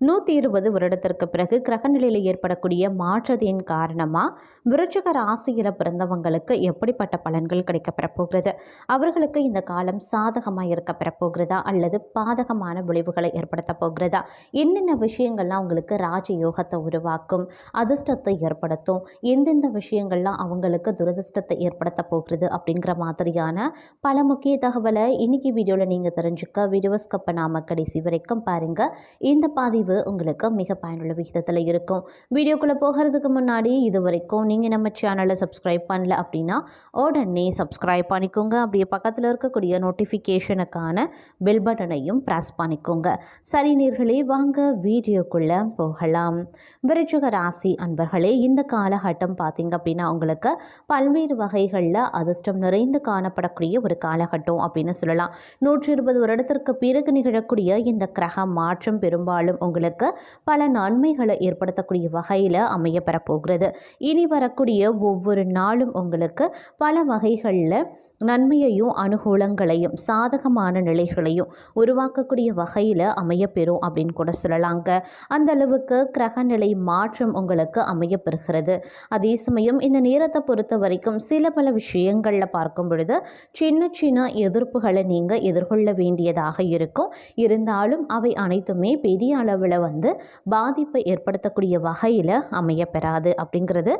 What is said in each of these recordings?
நூற்றி இருபது வருடத்திற்கு பிறகு கிரகநிலையில் ஏற்படக்கூடிய மாற்றத்தின் காரணமாக விருச்சிக ராசியில் பிறந்தவங்களுக்கு எப்படிப்பட்ட பலன்கள் கிடைக்கப்பெற போகிறது? அவர்களுக்கு இந்த காலம் சாதகமாக இருக்க பெறப்போகிறதா அல்லது பாதகமான விளைவுகளை ஏற்படுத்த போகிறதா? என்னென்ன விஷயங்கள்லாம் அவங்களுக்கு ராஜயோகத்தை உருவாக்கும் அதிர்ஷ்டத்தை ஏற்படுத்தும் எந்தெந்த விஷயங்கள்லாம் அவங்களுக்கு துரதிர்ஷ்டத்தை ஏற்படுத்த போகிறது அப்படிங்கிற மாதிரியான பல முக்கிய தகவலை இன்னைக்கு வீடியோவில் நீங்கள் தெரிஞ்சுக்க வீடியோஸ்கப்பை நாம கடைசி வரைக்கும் பாருங்கள் இந்த பதிவு உங்களுக்கு மிக பயனுள்ள விகிதத்தில் இருக்கும். வீடியோக்குள்ளே போகிறதுக்கு முன்னாடி இது வரைக்கும் நீங்கள் நம்ம சேனலை சப்ஸ்கிரைப் பண்ணல அப்படின்னா உடனே சப்ஸ்கிரைப் பண்ணிக்கோங்க. அப்படியே பக்கத்தில் இருக்கக்கூடிய நோட்டிஃபிகேஷனுக்கான பெல் பட்டனையும் ப்ரெஸ் பண்ணிக்கோங்க. சரி நேர்களே வாங்க வீடியோக்குள்ளே போகலாம். விருச்சிக ராசி அன்பர்களே இந்த காலகட்டம் பார்த்தீங்க அப்படின்னா உங்களுக்கு பல்வேறு வகைகளில் அதிர்ஷ்டம் நிறைந்து காணப்படக்கூடிய ஒரு காலகட்டம் அப்படின்னு சொல்லலாம். நூற்றி இருபது வருடத்திற்கு பிறகு நிகழக்கூடிய இந்த கிரக மாற்றம் பெரும்பாலும் உங்களுக்கு பல நன்மைகளை ஏற்படுத்தக்கூடிய வகையில் அமைய பெறப்போகிறது. இனி வரக்கூடிய ஒவ்வொரு நாளும் உங்களுக்கு பல வகைகளில் நன்மையையும் அனுகூலங்களையும் சாதகமான நிலைகளையும் உருவாக்கக்கூடிய வகையில் அமையப்பெறும் அப்படின்னு கூட சொல்லலாங்க. அந்த அளவுக்கு கிரகநிலை மாற்றம் உங்களுக்கு அமையப்பெறுகிறது அதே சமயம் இந்த நேரத்தை பொறுத்த வரைக்கும் சில பல விஷயங்களில் பார்க்கும் பொழுது சின்ன சின்ன எதிர்ப்புகளை நீங்கள் எதிர்கொள்ள வேண்டியதாக இருக்கும். இருந்தாலும் அவை அனைத்துமே பெரிய அளவில் வந்து பாதிப்பை ஏற்படுத்தக்கூடிய வகையில் அமையப்பெறாது அப்படிங்கிறது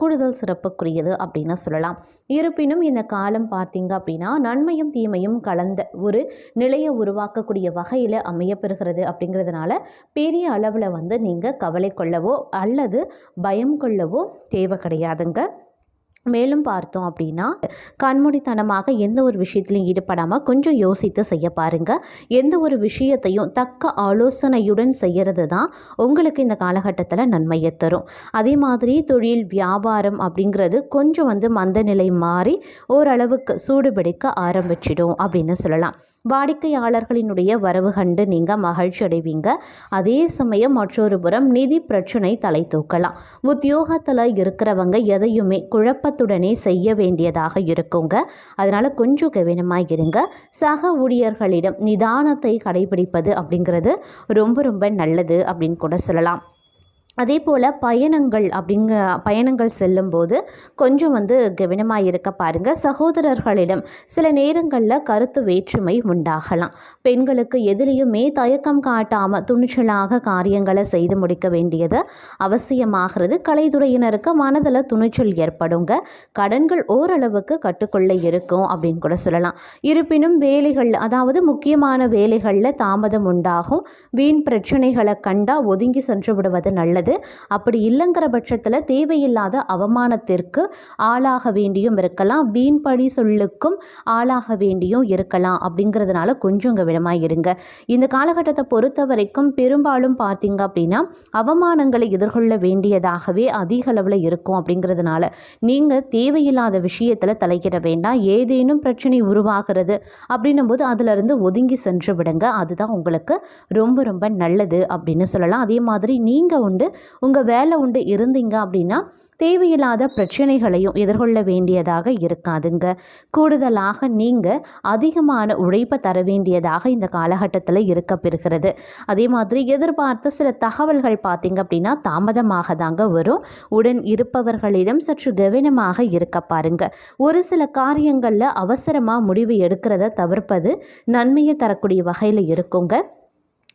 கூடுதல் சிறப்புக்குரியது அப்படின்னு சொல்லலாம். இருப்பினும் இந்த காலம் பார்த்தீங்க அப்படின்னா நன்மையும் தீமையும் கலந்த ஒரு நிலையை உருவாக்கக்கூடிய வகையில் அமையப்பெறுகிறது அப்படிங்கிறதுனால பெரிய அளவில் வந்து நீங்கள் கவலை கொள்ளவோ அல்லது பயம் கொள்ளவோ தேவை கிடையாதுங்க. மேலும் பார்த்தோம் அப்படின்னா கண்மூடித்தனமாக எந்த ஒரு விஷயத்திலையும் ஈடுபடாமல் கொஞ்சம் யோசித்து செய்ய பாருங்க. எந்த ஒரு விஷயத்தையும் தக்க ஆலோசனையுடன் செய்கிறது தான் உங்களுக்கு இந்த காலகட்டத்தில் நன்மையை தரும். அதே மாதிரி தொழில் வியாபாரம் அப்படிங்கிறது கொஞ்சம் வந்து மந்த நிலை மாறி ஓரளவுக்கு சூடுபிடிக்க ஆரம்பிச்சிடும் அப்படின்னு சொல்லலாம். வாடிக்கையாளர்களினுடைய வரவு கண்டு நீங்கள் மகிழ்ச்சி அடைவீங்க. அதே சமயம் மற்றொரு புறம் நிதி பிரச்சனை தலை தூக்கலாம். உத்தியோகத்தில் இருக்கிறவங்க எதையுமே குழப்பத்துடனே செய்ய வேண்டியதாக இருக்குங்க. அதனால் கொஞ்சம் கவனமாக இருங்க. சக ஊழியர்களிடம் நிதானத்தை கடைபிடிப்பது அப்படிங்கிறது ரொம்ப ரொம்ப நல்லது அப்படின்னு கூட சொல்லலாம். அதே போல் பயணங்கள் அப்படிங்க பயணங்கள் செல்லும்போது கொஞ்சம் வந்து கவனமாக இருக்க பாருங்கள் சகோதரர்களிடம் சில நேரங்களில் கருத்து வேற்றுமை உண்டாகலாம். பெண்களுக்கு எதிலையுமே தயக்கம் காட்டாமல் துணிச்சலாக காரியங்களை செய்து முடிக்க வேண்டியது அவசியமாகிறது. கலைத்துறையினருக்கு மனதில் துணிச்சல் ஏற்படுங்க. கடன்கள் ஓரளவுக்கு கட்டுக்குள்ள இருக்கும் அப்படின்னு கூட சொல்லலாம். இருப்பினும் வேலைகள் அதாவது முக்கியமான வேலைகளில் தாமதம் உண்டாகும். வீண் பிரச்சனைகளை கண்டா ஒதுங்கி சென்று விடுவது நல்லது. அப்படி இல்லைங்கிற பட்சத்தில் தேவையில்லாத அவமானத்திற்கு ஆளாக வேண்டியும் இருக்கலாம். வீண் பழி சொல்லுக்கும் ஆளாக வேண்டியும் இருக்கலாம். அப்படிங்கிறதுனால கொஞ்சம் கவனமாக இருங்க. இந்த காலகட்டத்தை பொறுத்த வரைக்கும் பெரும்பாலும் பார்த்தீங்க அப்படின்னா அவமானங்களை எதிர்கொள்ள வேண்டியதாகவே அதிக அளவில் இருக்கும் அப்படிங்கிறதுனால நீங்கள் தேவையில்லாத விஷயத்தில் தலையிட வேண்டாம். ஏதேனும் பிரச்சனை உருவாகிறது அப்படின்னும் போது அதிலிருந்து ஒதுங்கி சென்று விடுங்க. அதுதான் உங்களுக்கு ரொம்ப ரொம்ப நல்லது அப்படின்னு சொல்லலாம். அதே மாதிரி நீங்கள் உண்டு உங்கள் வேலை உண்டு இருந்தீங்க அப்படின்னா தேவையில்லாத பிரச்சனைகளையும் எதிர்கொள்ள வேண்டியதாக இருக்காதுங்க. கூடுதலாக நீங்கள் அதிகமான உழைப்பை தர வேண்டியதாக இந்த காலகட்டத்தில் இருக்க பெறுகிறது. அதே மாதிரி எதிர்பார்த்த சில தகவல்கள் பார்த்தீங்க அப்படின்னா தாமதமாக தாங்க வரும். உடன் இருப்பவர்களிடம் சற்று கவனமாக இருக்க பாருங்க. ஒரு சில காரியங்களில் அவசரமாக முடிவு எடுக்கிறத தவிர்ப்பது நன்மையை தரக்கூடிய வகையில் இருக்குங்க.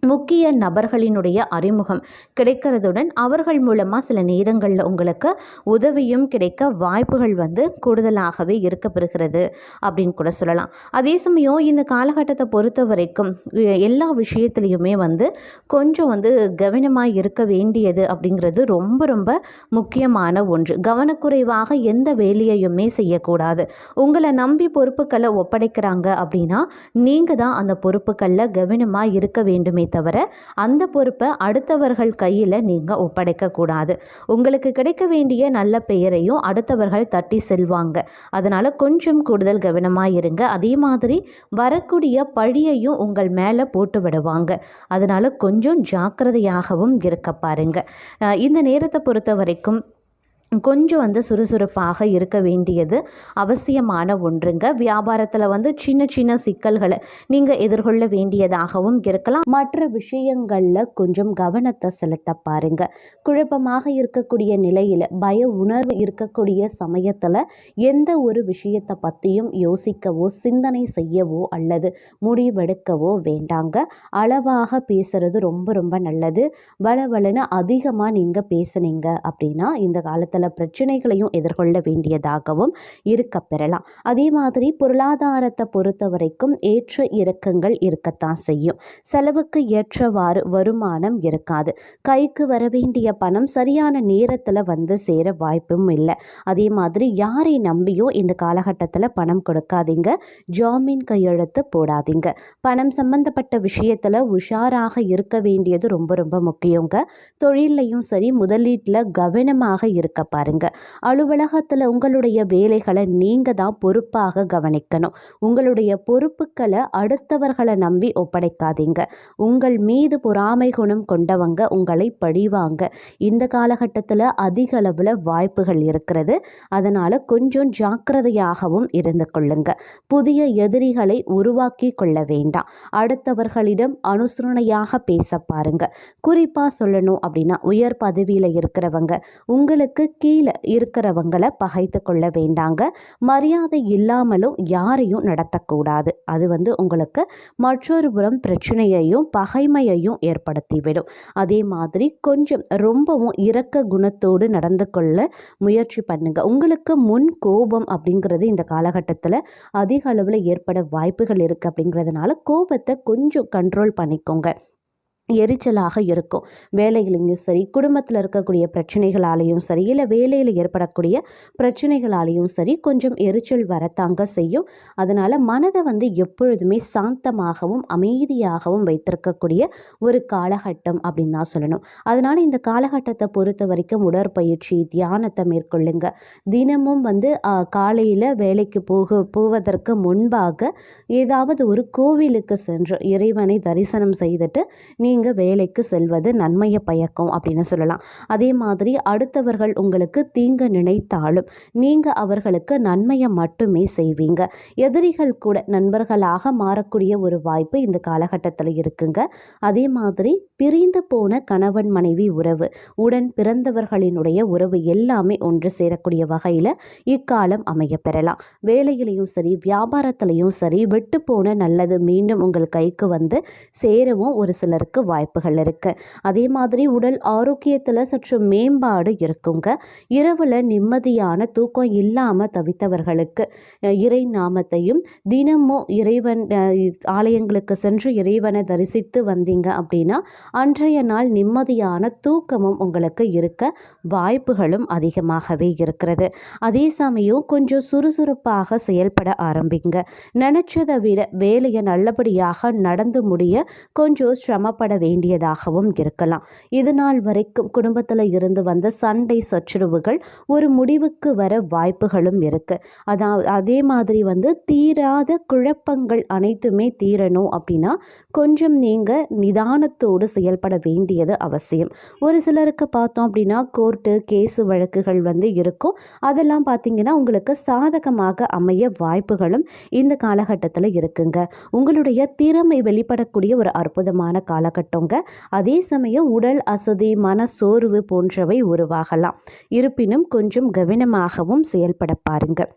முக்கிய நபர்களினுடைய அறிமுகம் கிடைக்கிறதுடன் அவர்கள் மூலமாக சில நேரங்களில் உங்களுக்கு உதவியும் கிடைக்க வாய்ப்புகள் வந்து கூடுதலாகவே இருக்கப்பெறுகிறது அப்படின்னு கூட சொல்லலாம். அதே சமயம் இந்த காலகட்டத்தை பொறுத்த வரைக்கும் எல்லா விஷயத்துலையுமே வந்து கொஞ்சம் வந்து கவனமாக இருக்க வேண்டியது அப்படிங்கிறது ரொம்ப ரொம்ப முக்கியமான ஒன்று. கவனக்குறைவாக எந்த வேலையையுமே செய்யக்கூடாது. உங்களை நம்பி பொறுப்புகளை ஒப்படைக்கிறாங்க அப்படின்னா நீங்கள் தான் அந்த பொறுப்புகளில் கவனமாக இருக்க வேண்டுமே தவிர அந்த பொறுப்பை அடுத்தவர்கள் கையில் நீங்கள் ஒப்படைக்கக்கூடாது. உங்களுக்கு கிடைக்க வேண்டிய நல்ல பெயரையும் அடுத்தவர்கள் தட்டி செல்வாங்க. அதனால் கொஞ்சம் கூடுதல் கவனமாக இருங்க. அதே மாதிரி வரக்கூடிய பழியையும் உங்கள் மேலே போட்டு விடுவாங்க. அதனால் கொஞ்சம் ஜாக்கிரதையாகவும் இருக்க பாருங்க. இந்த நேரத்தை பொறுத்த வரைக்கும் கொஞ்சம் வந்து சுறுசுறுப்பாக இருக்க வேண்டியது அவசியமான ஒன்றுங்க. வியாபாரத்தில் வந்து சின்ன சின்ன சிக்கல்களை நீங்கள் எதிர்கொள்ள வேண்டியதாகவும் இருக்கலாம். மற்ற விஷயங்களில் கொஞ்சம் கவனத்தை செலுத்த பாருங்க. குழப்பமாக இருக்கக்கூடிய நிலையில் பய உணர்வு இருக்கக்கூடிய சமயத்தில் எந்த ஒரு விஷயத்தை பற்றியும் யோசிக்கவோ சிந்தனை செய்யவோ அல்லது முடிவெடுக்கவோ வேண்டாங்க. அளவாக பேசுறது ரொம்ப ரொம்ப நல்லது. வளவளன்னு அதிகமாக நீங்கள் பேசுனீங்க அப்படின்னா இந்த காலத்தில் பிரச்சனைகளையும் எதிர்கொள்ள வேண்டியதாகவும் இருக்க பெறலாம். அதே மாதிரி பொருளாதாரத்தை பொறுத்த வரைக்கும் ஏற்ற இறக்கங்கள் இருக்கத்தான் செய்யும். செலவுக்கு ஏற்றவாறு வருமானம் இருக்காது. கைக்கு வர வேண்டிய பணம் சரியான நேரத்தில் வந்து சேர வாய்ப்பும் இல்லை. அதே மாதிரி யாரை நம்பியும் இந்த காலகட்டத்தில் பணம் கொடுக்காதீங்க. ஜாமீன் கையெழுத்து போடாதீங்க. பணம் சம்பந்தப்பட்ட விஷயத்தில் உஷாராக இருக்க வேண்டியது ரொம்ப ரொம்ப முக்கியங்க. தொழிலையும் சரி முதலீட்டில் கவனமாக இருக்க பாருங்க. அலுவலகத்தில் உங்களுடைய வேலைகளை நீங்கள் தான் பொறுப்பாக கவனிக்கணும். உங்களுடைய பொறுப்புகளை அடுத்தவர்களை நம்பி ஒப்படைக்காதீங்க. உங்கள் மீது பொறாமை குணம் கொண்டவங்க உங்களை பழிவாங்க. இந்த காலகட்டத்தில் அதிக அளவில் வாய்ப்புகள் இருக்கிறது. அதனால் கொஞ்சம் ஜாக்கிரதையாகவும் இருந்து கொள்ளுங்க. புதிய எதிரிகளை உருவாக்கி கொள்ள வேண்டாம். அடுத்தவர்களிடம் அனுசரணையாக பேச பாருங்க. குறிப்பாக சொல்லணும் அப்படின்னா உயர் பதவியில் இருக்கிறவங்க. உங்களுக்கு கீழே இருக்கிறவங்களை பகைத்து கொள்ள வேண்டாங்க. மரியாதை இல்லாமலும் யாரையும் நடத்தக்கூடாது. அது வந்து உங்களுக்கு மற்றொரு புறம் பிரச்சனையையும் பகைமையையும் ஏற்படுத்திவிடும். அதே மாதிரி கொஞ்சம் ரொம்பவும் இரக்க குணத்தோடு நடந்து கொள்ள முயற்சி பண்ணுங்க. உங்களுக்கு முன் கோபம் அப்படிங்கிறது இந்த காலகட்டத்தில் அதிக அளவில் ஏற்பட வாய்ப்புகள் இருக்குது அப்படிங்கிறதுனால கோபத்தை கொஞ்சம் கண்ட்ரோல் பண்ணிக்கோங்க. எரிச்சலாக இருக்கும். வேலைகளையும் சரி குடும்பத்தில் இருக்கக்கூடிய பிரச்சனைகளாலேயும் சரி இல்லை வேலையில் ஏற்படக்கூடிய பிரச்சனைகளாலேயும் சரி கொஞ்சம் எரிச்சல் வரத்தாங்க செய்யும். அதனால் மனதை வந்து எப்பொழுதுமே சாந்தமாகவும் அமைதியாகவும் வைத்திருக்கக்கூடிய ஒரு காலகட்டம் அப்படின்னு தான் சொல்லணும். அதனால் இந்த காலகட்டத்தை பொறுத்த வரைக்கும் உடற்பயிற்சி தியானத்தை மேற்கொள்ளுங்க. தினமும் வந்து காலையில் வேலைக்கு போக போவதற்கு முன்பாக ஏதாவது ஒரு கோவிலுக்கு சென்று இறைவனை தரிசனம் செய்துட்டு நீ நீங்கள் வேலைக்கு செல்வது நன்மையை பயக்கும் அப்படின்னு சொல்லலாம். அதே மாதிரி அடுத்தவர்கள் உங்களுக்கு தீங்க நினைத்தாலும் நீங்கள் அவர்களுக்கு நன்மையை மட்டுமே செய்வீங்க. எதிரிகள் கூட நண்பர்களாக மாறக்கூடிய ஒரு வாய்ப்பு இந்த காலகட்டத்தில் இருக்குங்க. அதே மாதிரி பிரிந்து போன கணவன் மனைவி உறவு. உடன் பிறந்தவர்களினுடைய உறவு எல்லாமே ஒன்று சேரக்கூடிய வகையில் இக்காலம் அமைய பெறலாம். வேலையிலையும் சரி வியாபாரத்திலையும் சரி விட்டு போன நல்லது மீண்டும் உங்கள் கைக்கு வந்து சேரவும் ஒரு சிலருக்கு வாய்ப்புகள் இருக்குது அதே மாதிரி உடல் ஆரோக்கியத்தில் சற்று மேம்பாடு இருக்குங்க. இரவில் நிம்மதியான தூக்கம் இல்லாமல் தவித்தவர்களுக்கு இறை நாமத்தையும் தினமும் இறைவன் ஆலயங்களுக்கு சென்று இறைவனை தரிசித்து வந்தீங்க அப்படின்னா அன்றைய நாள் நிம்மதியான தூக்கமும் உங்களுக்கு இருக்க வாய்ப்புகளும் அதிகமாகவே இருக்கிறது. அதே சமயம் கொஞ்சம் சுறுசுறுப்பாக செயல்பட ஆரம்பிங்க. நினச்சதை விட வேலையை நல்லபடியாக நடந்து முடிய கொஞ்சம் சிரமப்பட வேண்டியதாகவும் இருக்கலாம். இது நாள் வரைக்கும் குடும்பத்தில் இருந்து வந்த சண்டை சச்சுரவுகள் ஒரு முடிவுக்கு வர வாய்ப்புகளும் இருக்குது அதாவது அதே மாதிரி வந்து தீராத குழப்பங்கள் அனைத்துமே தீரணும் அப்படின்னா கொஞ்சம் நீங்கள் நிதானத்தோடு செயல்பட வேண்டியது அவசியம். ஒரு சிலருக்கு பார்த்தோம் அப்படின்னா கோர்ட்டு கேஸு வழக்குகள் வந்து இருக்கும். அதெல்லாம் பார்த்தீங்கன்னா உங்களுக்கு சாதகமாக அமைய வாய்ப்புகளும் இந்த காலகட்டத்தில் இருக்குங்க. உங்களுடைய திறமை வெளிப்படக்கூடிய ஒரு அற்புதமான காலகட்டங்க. அதே சமயம் உடல் அசதி மன சோர்வு போன்றவை உருவாகலாம். இருப்பினும் கொஞ்சம் கவனமாகவும் செயல்பட பாருங்கள்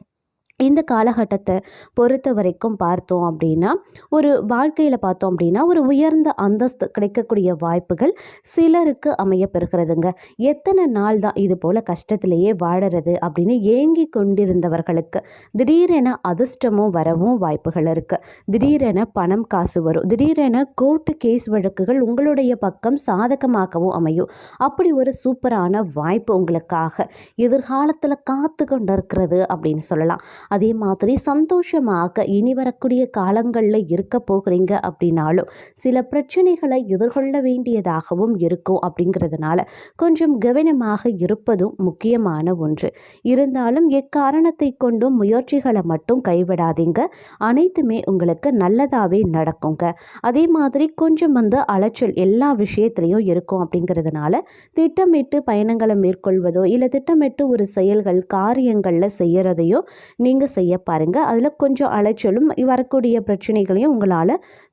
இந்த காலகட்டத்தை பொறுத்த வரைக்கும் பார்த்தோம் அப்படின்னா ஒரு வாழ்க்கையில் பார்த்தோம் அப்படின்னா ஒரு உயர்ந்த அந்தஸ்து கிடைக்கக்கூடிய வாய்ப்புகள் சிலருக்கு அமைய பெறுகிறதுங்க எத்தனை நாள் தான் இது போல் கஷ்டத்திலேயே வாழறது அப்படின்னு ஏங்கி கொண்டிருந்தவர்களுக்கு திடீரென அதிர்ஷ்டமும் வரவும் வாய்ப்புகள் இருக்குது திடீரென பணம் காசு வரும். திடீரென கோர்ட்டு கேஸ் வழக்குகள் உங்களுடைய பக்கம் சாதகமாகவும் அமையும். அப்படி ஒரு சூப்பரான வாய்ப்பு உங்களுக்காக எதிர்காலத்தில் காத்து கொண்டிருக்கிறது அப்படின்னு சொல்லலாம். அதே மாதிரி சந்தோஷமாக இனி வரக்கூடிய காலங்களில் இருக்க போகிறீங்க அப்படின்னாலும் சில பிரச்சனைகளை எதிர்கொள்ள வேண்டியதாகவும் இருக்கும் அப்படிங்கிறதுனால கொஞ்சம் கவனமாக இருப்பதும் முக்கியமான ஒன்று. இருந்தாலும் எக்காரணத்தை கொண்டும் முயற்சிகளை மட்டும் கைவிடாதீங்க. அனைத்துமே உங்களுக்கு நல்லதாகவே நடக்குங்க. அதே மாதிரி கொஞ்சம் வந்து அலைச்சல் எல்லா விஷயத்துலையும் இருக்கும் அப்படிங்கிறதுனால திட்டமிட்டு பயணங்களை மேற்கொள்வதோ இல்லை திட்டமிட்டு ஒரு செயல்கள் காரியங்களில் செய்கிறதையோ நீங்கள் நீங்கள் செய்ய பாருங்கள் அதில் கொஞ்சம் அலைச்சலும் வரக்கூடிய பிரச்சனைகளையும் உங்களால்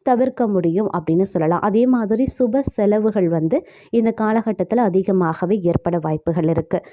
தவிர்க்க முடியும் அப்படின்னு சொல்லலாம். அதே மாதிரி சுப செலவுகள் வந்து இந்த காலகட்டத்தில் அதிகமாகவே ஏற்பட வாய்ப்புகள் இருக்குது